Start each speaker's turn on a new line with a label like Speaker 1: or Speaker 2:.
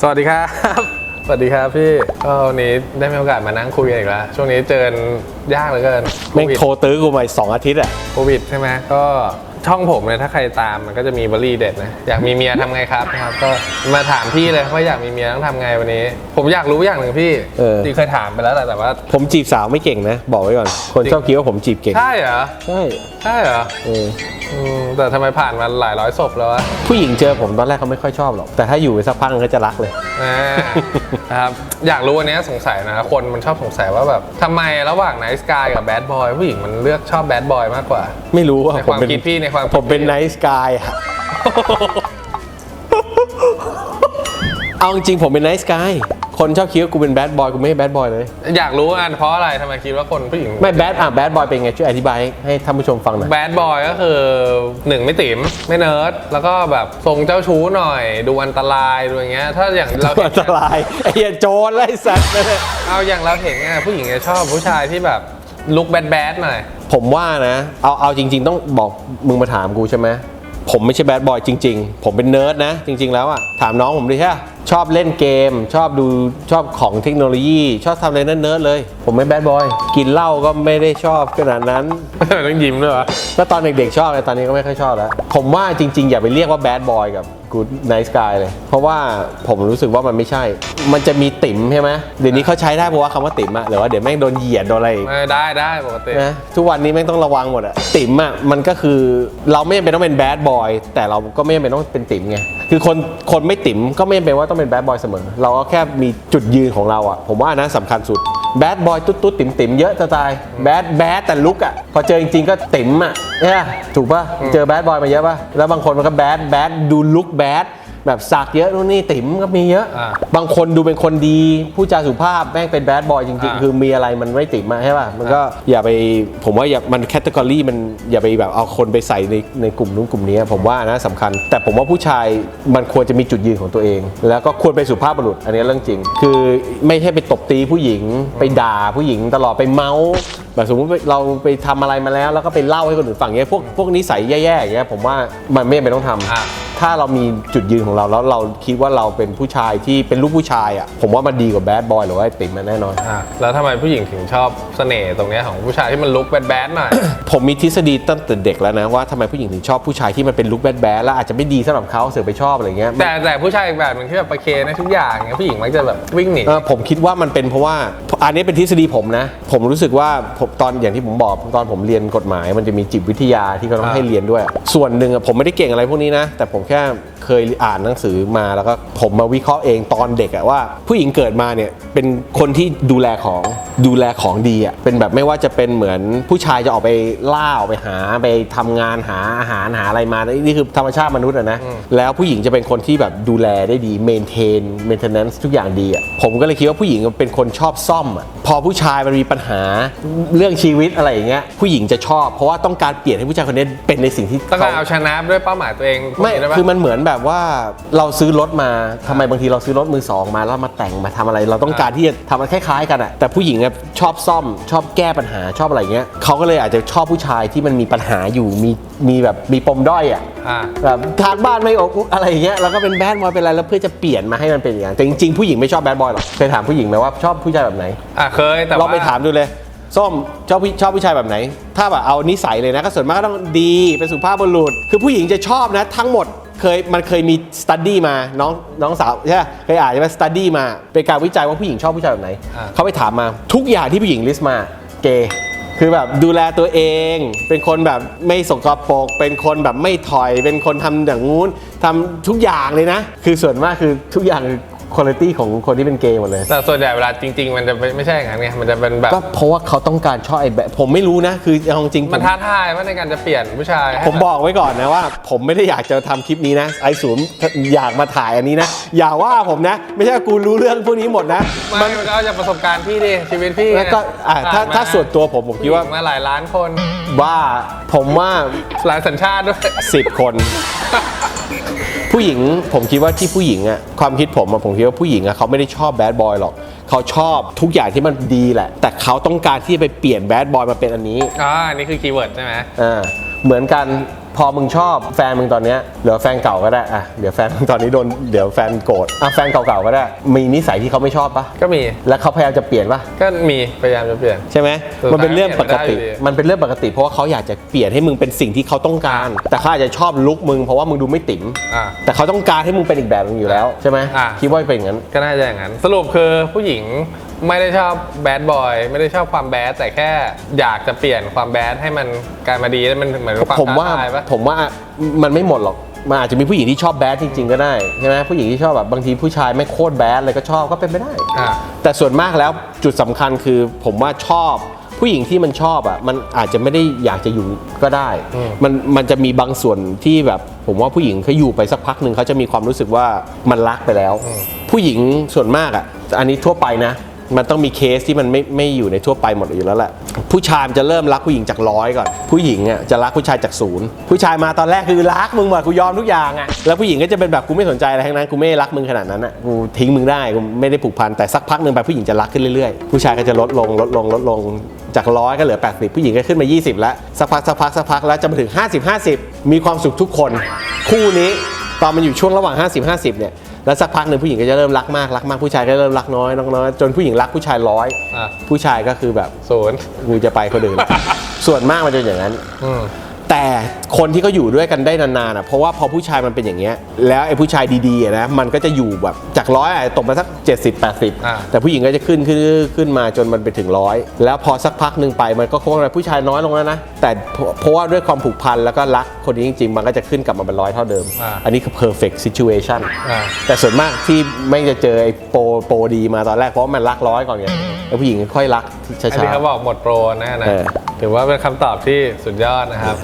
Speaker 1: สวัสดีครับ สวัสดีครับพี่ก็วันนี้ได้มีโอกาสมานั่งคุยกันอีกแล้ว ช่วงนี้เจอกันยากเหลือเกิน
Speaker 2: แม่งโทรตื้อกูมาอีกสองอาทิตย์อะ
Speaker 1: โควิดใช่ไหมก็ ช่องผมเนี่ยถ้าใครตามมันก็จะมีบรีเด็ดนะอยากมีเมียทำไงครับนะครับ ก็มาถามพี่เลยว่าอยากมีเมียต้องทำไงวันนี้ ผมอยากรู้อย่างหนึ่งพี่
Speaker 2: เออ
Speaker 1: ที่เคยถามไปแล้วแหละแต่ว่า
Speaker 2: ผมจีบสาวไม่เก่งนะ บอกไว้ก่อน คนชอบคิดว่าผมจีบเก่ง
Speaker 1: ใช่เหรอ
Speaker 2: ใช่
Speaker 1: ใช่เหรอ
Speaker 2: เออ
Speaker 1: อืมแต่ทำไมผ่านมาหลายร้อยศพแล้ววะ
Speaker 2: ผู้หญิงเจอผมตอนแรกเขาไม่ค่อยชอบหรอก แต่ถ้าอยู่ไปสักพักก็จะรักเลย
Speaker 1: อ่า นะครับ อยากรู้อันเนี้ยสงสัยนะคนมันชอบสงสัยว่าแบบทำไมระหว่างไนท์สกายกับแบดบอยผู้หญิงมันเลือกชอบแบดบอยมากกว่า
Speaker 2: ไม่รู้ว่า
Speaker 1: ใน
Speaker 2: ผ
Speaker 1: ความ
Speaker 2: มเป็น
Speaker 1: คิดพี่ในความคิด
Speaker 2: ผมเป็น
Speaker 1: พี่
Speaker 2: ไนท์สกายอะเอาจริงๆผมเป็นไนท์สกาย คนชอบคิดว่ากูเป็นแบดบอยกูไม่ใช่แบดบอยเลย
Speaker 1: อยากรู้อันเพราะอะไรทำไมคิดว่าคนผู้หญิง
Speaker 2: ไม่แบดอะแบดบอยเป็นไงช่วยอธิบายให้ท่านผู้ชมฟังหน่อย
Speaker 1: แบดบอยก็คือหนึ่งไม่ติ๋มไม่เนิร์ดแล้วก็แบบทรงเจ้าชู้หน่อย ดูอันตรายดูอย่างเงี้ยถ้าอย่างเราเห็
Speaker 2: อั
Speaker 1: น
Speaker 2: นตรายไอ้เหี้ยโจรไล่สัตว์เลย
Speaker 1: เอาอย่างเราเห็นไงผู้หญิงจะชอบผู้ชายที่แบบลุคแบดแบดหน่อย
Speaker 2: ผมว่านะ เอาเอาจริง ๆ ต้องบอกมึงมาถามกูใช่ไหมผมไม่ใช่แบดบอยจริง ๆ ผมเป็นเนิร์ดนะ จริง ๆ แล้วอะถามน้องผมดิใช่ปะ ชอบเล่นเกม ชอบดูชอบของเทคโนโลยี ชอบทำอะไรเนิร์ดๆเลย ผมไม่แบดบอย กินเหล้าก็ไม่ได้ชอบขนาดนั้น
Speaker 1: ต้องยิ้มด้วยวะ
Speaker 2: ก็ตอนเด็กๆชอบแต่ตอนนี้ก็ไม่ค่อยชอบแล้ว ผมว่าจริงๆ อย่าไปเรียกว่าแบดบอยกับกูดไนท์สกายเลย เพราะว่าผมรู้สึกว่ามันไม่ใช่ มันจะมีติ๋มใช่ไหมเดี๋ยวนี้เขาใช้ได้เพราะว่าคำว่าติ๋มอะหรือว่าเดี๋ยวแม่งโดนเหยียดโดนอะไรอีก
Speaker 1: เออได้ได้ปกติ
Speaker 2: นะทุกวันนี้แม่งต้องระวังหมดอะติ๋มอะมันก็คือเราไม่จำเป็นต้องเป็นแบดบอยแต่เราก็ไม่จำเป็นต้องเป็นติ๋มไง คือคนคนไม่ติ๋มก็ไม่จำเป็นว่าต้องเป็นแบดบอยเสมอ เราก็แค่มีจุดยืนของเราอะผมว่านะสำคัญสุดแบดบอยตุ๊ดตุ๊ดติ๋มติ๋มเยอะจะตายแบดแบดแต่ลุกอะพอเจอจริงๆก็ติ๋มอะเนี่ยถูกป่ะ เจอแบดบอยมาเยอะป่ะ แล้วบางคนมันก็แบดแบดดูลุกแบด แบบสักเยอะนู่นนี่ติ๋มก็มีเยอะ
Speaker 1: อ่า
Speaker 2: บางคนดูเป็นคนดีผู้จาสุภาพแม่งเป็นแบดบอยจริง
Speaker 1: อ่า
Speaker 2: ๆ คือมีอะไรมันไม่ติดมาใช่ป่ะมันก็อย่าไปผมว่าอย่ามันแคตตากรีมันอย่าไปแบบเอาคนไปใส่ในในกลุ่มนู้นกลุ่มนี้ผมว่านะสำคัญ แต่ผมว่าผู้ชายมันควรจะมีจุดยืนของตัวเอง แล้วก็ควรเป็นสุภาพบุรุษอันนี้เรื่องจริง คือไม่ใช่ไปตบตีผู้หญิงไปด่าผู้หญิงตลอดไปเมาส์แบบสมมติเราไปทำอะไรมาแล้ว แล้วก็ไปเล่าให้คนอื่นฟังเงี้ยพวกพวกนิสัยแย่ๆอย่างเงี้ยผมว่ามันไม่จำเป็นต้องทำ
Speaker 1: อะ
Speaker 2: ถ้าเรามีจุดยืนของเราแล้วเราคิดว่าเราเป็นผู้ชายที่เป็นลูกผู้ชายอะผมว่ามันดีกว่าแบดบอยหรือว่าไอติมมันแน่นอน
Speaker 1: อะแล้วทำไมผู้หญิงถึงชอบเสน่ห์ตรงเนี้ยของผู้ชายที่มันลุคแบดแบดหน่อย
Speaker 2: ผมมีทฤษฎีตั้งแต่เด็กแล้วนะว่าทำไมผู้หญิงถึงชอบผู้ชายที่มันเป็นลุคแบดแบดแล้วอาจจะไม่ดีสำหรับเขาเสือไปชอบอะไรเงี้ย
Speaker 1: แต่แต่ผู้ชายอีกแบบหนึงที่แบบประเคนในทุกอย่างเงี้ยผู้หญิงมักจะแบบวิ่งหนี
Speaker 2: เออผมคิดว่ามันเป็นเพราะว่าอันนี้เป็นทฤษฎีผมนะ ผมรู้สึกว่าผมตอนอย่างที่ผมบอกตอนผมเรียนกฎหมาย มันจะมีจิตวิทยาที่เขาต้อง
Speaker 1: อ่า
Speaker 2: ให้เรียนด้วย ส่วนหนึ่งอะผมไม่ได้เก่งอะไรพวกนี้นะ แต่ผมแค่เคยอ่านหนังสือมาแล้วก็ผมมาวิเคราะห์เองตอนเด็กอะว่า ผู้หญิงเกิดมาเนี่ยเป็นคนที่ดูแลของดูแลของดีอะเป็นแบบไม่ว่าจะเป็นเหมือนผู้ชายจะออกไปล่าออกไปหาไปทำงานหาอาหารหาอะไรมานี่คือธรรมชาติมนุษย์อะนะแล้วผู้หญิงจะเป็นคนที่แบบดูแลได้ดีเมนเทนเมนเทนแนนซ์ทุกอย่างดีอะผมก็เลยคิดว่าผู้หญิงเป็นคนชอบซ่อมอะพอผู้ชายมันมีปัญหาเรื่องชีวิตอะไรอย่างเงี้ยผู้หญิงจะชอบ เพราะว่าต้องการเปลี่ยนให้ผู้ชายคนนี้เป็นในสิ่งที่
Speaker 1: ต้องการ
Speaker 2: เขา
Speaker 1: เอาชนะด้วยเป้าหมายตัวเอง
Speaker 2: ไม่
Speaker 1: ได้ปะ
Speaker 2: คือมันเหมือนแบบว่าเราซื้อรถมาทำไมบางทีเราซื้อรถมือสองมาแล้วมาแต่งมาทำอะไร เราต้องการที่จะทำมันคล้ายๆ กันอะแต่ผู้หญิงอะชอบซ่อม ชอบแก้ปัญหาชอบอะไรเงี้ยเขาก็เลยอาจจะชอบผู้ชายที่มันมีปัญหาอยู่มีมีแบบมีปมด้อยอะ
Speaker 1: อะ
Speaker 2: แบบทางบ้านไม่อบอุ่นอะไรอย่างเงี้ยแล้วก็เป็นแบดบอยเป็นอะไรแล้วเพื่อจะเปลี่ยนมาให้มันเป็นอย่างนั้นแต่จริงๆผู้หญิงไม่ชอบแบดบอยหรอกเคยถามผู้หญิงไหมว่าชอบผู้ชายแบบไหน
Speaker 1: อะเคยแต่
Speaker 2: เรา
Speaker 1: ว่า
Speaker 2: ไปถามดูเลยส้มชอบผู้ชอบผู้ชายแบบไหน ถ้าแบบเอานิสัยเลยนะก็ส่วนมากก็ต้องดีเป็นสุภาพบุรุษ คือผู้หญิงจะชอบนะ ทั้งหมด เคยมันเคยมีสตัดดี้มาน้องน้องสาวใช่ไหมเคยอ่านใช่ไหมสตัดดี้มา เป็นการวิจัยว่าผู้หญิงชอบผู้ชายแบบไหน
Speaker 1: อ่า
Speaker 2: เขาไปถามมาทุกอย่างที่ผู้หญิงลิสต์มาเกย์คือแบบดูแลตัวเอง เป็นคนแบบไม่สกปรกเป็นคนแบบไม่ถอย เป็นคนทำอย่างงู้นทำทุกอย่างเลยนะ คือส่วนมากคือทุกอย่างคือ คุณภาพของคนที่เป็นเกย์หมดเลย
Speaker 1: แต่ส่วนใหญ่เวลาจริง ๆ มันจะไม่ไม่ใช่อย่างนั้นไงมันจะเป็นแบบ
Speaker 2: ก็เพราะว่าเขาต้องการชอบไอ้แบบผมไม่รู้นะ คือเอาจริงๆผ
Speaker 1: มัน
Speaker 2: ม
Speaker 1: ท้าทายว่าในการจะเปลี่ยนผู้ชายให้
Speaker 2: ผมบอกไว้ก่อนนะว่า ผมไม่ได้อยากจะทำคลิปนี้นะไอศูนย์อยากมาถ่ายอันนี้นะ อย่าว่าผมนะ ไม่ใช่ว่ากูรู้เรื่องพวกนี้หมดนะ
Speaker 1: ไม่มันก็เอาจากประสบการณ์พี่ดิชีวิตพี่
Speaker 2: แล้วก็อะถ้า
Speaker 1: ผ่นม
Speaker 2: ถ้าส่วนตัวผมผมคิดว่า
Speaker 1: ผู้หญิงมาหลายล้านคน
Speaker 2: ว่าผมว่า
Speaker 1: หลายสัญชาติด้วย
Speaker 2: 10 คน ผู้หญิงผมคิดว่าที่ผู้หญิงอะความคิดผมอะผมคิดว่าผู้หญิงอะเขาไม่ได้ชอบแบดบอยหรอก เขาชอบทุกอย่างที่มันดีแหละ แต่เขาต้องการที่จะไปเปลี่ยนแบดบอยมาเป็นอันนี้
Speaker 1: อ่านี่คือคีย์เวิร์ดใช่ไหม
Speaker 2: อ่าเหมือนกัน พอมึงชอบแฟนมึงตอนเนี้ยเหลือแฟนเก่าก็ได้อะเดี๋ยวแฟนมึงตอนนี้โดนเดี๋ยวแฟนโกรธอะแฟนเก่าๆก็ได้ มีนิสัยที่เขาไม่ชอบปะ
Speaker 1: ก็มี
Speaker 2: แล้วเขาพยายามจะเปลี่ยนปะ
Speaker 1: ก็มีพยายามจะเปลี่ยน
Speaker 2: ใช่ไหม
Speaker 1: สุดท้าย
Speaker 2: มันเป็นเรื่องปกติ
Speaker 1: เปลี่ยนไม่ได้อยู่ดี
Speaker 2: มันเป็นเรื่องปกติ เพราะว่าเขาอยากจะเปลี่ยนให้มึงเป็นสิ่งที่เขาต้องการ แต่เขาอาจจะชอบลุคมึงเพราะว่ามึงดูไม่ติ๋ม
Speaker 1: อ่า
Speaker 2: แต่เขาต้องการให้มึงเป็นอีกแบบนึงอยู่แล้วใช่ไหม
Speaker 1: อ่า
Speaker 2: คิดว่าเป็นอย่างนั้น
Speaker 1: ก็น่าจะอย่างนั้น สรุปคือผู้หญิง ไม่ได้ชอบแบดบอยไม่ได้ชอบความแบดแต่แค่อยากจะเปลี่ยนความแบดให้มันกลายมาดีแล้วมันเหมือนกับความ
Speaker 2: ผมว่า
Speaker 1: ท้าทายปะ
Speaker 2: ผมว่ามันไม่หมดหรอกมันอาจจะมีผู้หญิงที่ชอบแบดจริง ๆ ก็ได้ใช่ไหมผู้หญิงที่ชอบแบบบางทีผู้ชายไม่โคตรแบดเลยก็ชอบก็เป็นไปได้
Speaker 1: อ่า
Speaker 2: แต่ส่วนมากแล้วจุดสำคัญคือผมว่าชอบผู้หญิงที่มันชอบอะมันอาจจะไม่ได้อยากจะอยู่ก็ได้
Speaker 1: อืม
Speaker 2: มันมันจะมีบางส่วนที่แบบผมว่าผู้หญิงเขาอยู่ไปสักพักหนึ่งเขาจะมีความรู้สึกว่ามันรักไปแล้ว ผู้หญิงส่วนมากอะอันนี้ทั่วไปนะ มันต้องมีเคสที่มันไม่ไม่อยู่ในทั่วไปหมดอยู่แล้วแหละผู้ชายจะเริ่มรักผู้หญิงจากร้อยก่อน ผู้หญิงอะจะรักผู้ชายจากศูนย์ผู้ชายมาตอนแรกคือรักมึงหมดกูยอมทุกอย่างอะแล้วผู้หญิงก็จะเป็นแบบกูไม่สนใจอะไรทั้งนั้นกูไม่รักมึงขนาดนั้นอะกูทิ้งมึงได้กูไม่ได้ผูกพันแต่สักพักหนึ่งไปผู้หญิงจะรักขึ้นเรื่อยๆ ผู้ชายก็จะลดลงลดลงลดลงจากร้อยก็เหลือ 80 ผู้หญิงก็ขึ้นมา 20 แล้ว สักพักสักพักสักพักแล้วจะมาถึง 50 50 มีความสุขทุกคน คู่นี้ตอนมันอยู่ช่วงระหว่าง 50 50 เนี่ย แล้วสักพักหนึ่งผู้หญิงก็จะเริ่มรักมากรักมากผู้ชายก็เริ่มรักน้อยน้อยน้อยจนผู้หญิงรักผู้ชายร้อย
Speaker 1: อะ
Speaker 2: ผู้ชายก็คือแบบ
Speaker 1: ศูนย์
Speaker 2: กูจะไปคนอื่นส่วนมากมันจะอย่างนั้น
Speaker 1: อืม
Speaker 2: แต่คนที่เขาอยู่ด้วยกันได้นานๆอะเพราะว่าพอผู้ชายมันเป็นอย่างเงี้ยแล้วไอ้ผู้ชายดีๆอะนะมันก็จะอยู่แบบจากร้อยอะตกมาสัก 70
Speaker 1: อ่า
Speaker 2: 80 แต่ผู้หญิงก็จะขึ้นขึ้นขึ้นมาจนมันไปถึงร้อยแล้วพอสักพักหนึ่งไปมันก็คงไปผู้ชายน้อยลงแล้วนะแต่เพราะเพราะว่าด้วยความผูกพันแล้วก็รักคนนี้จริงๆ มันก็จะขึ้นกลับมาเป็นร้อยเท่าเดิม
Speaker 1: อ่า
Speaker 2: อันนี้คือ perfect situation
Speaker 1: อ่า
Speaker 2: แต่ส่วนมากที่ไม่จะเจอไอ้โปรโปรดีมาตอนแรกเพราะว่ามันรักร้อยก่อนไงแล้วผู้หญิงค่อยรักช้า
Speaker 1: อันนี้เขา
Speaker 2: ๆ
Speaker 1: บอกหมดโปรนะนะ
Speaker 2: เออ
Speaker 1: ถือว่าเป็นคำตอบที่สุดยอดนะครับ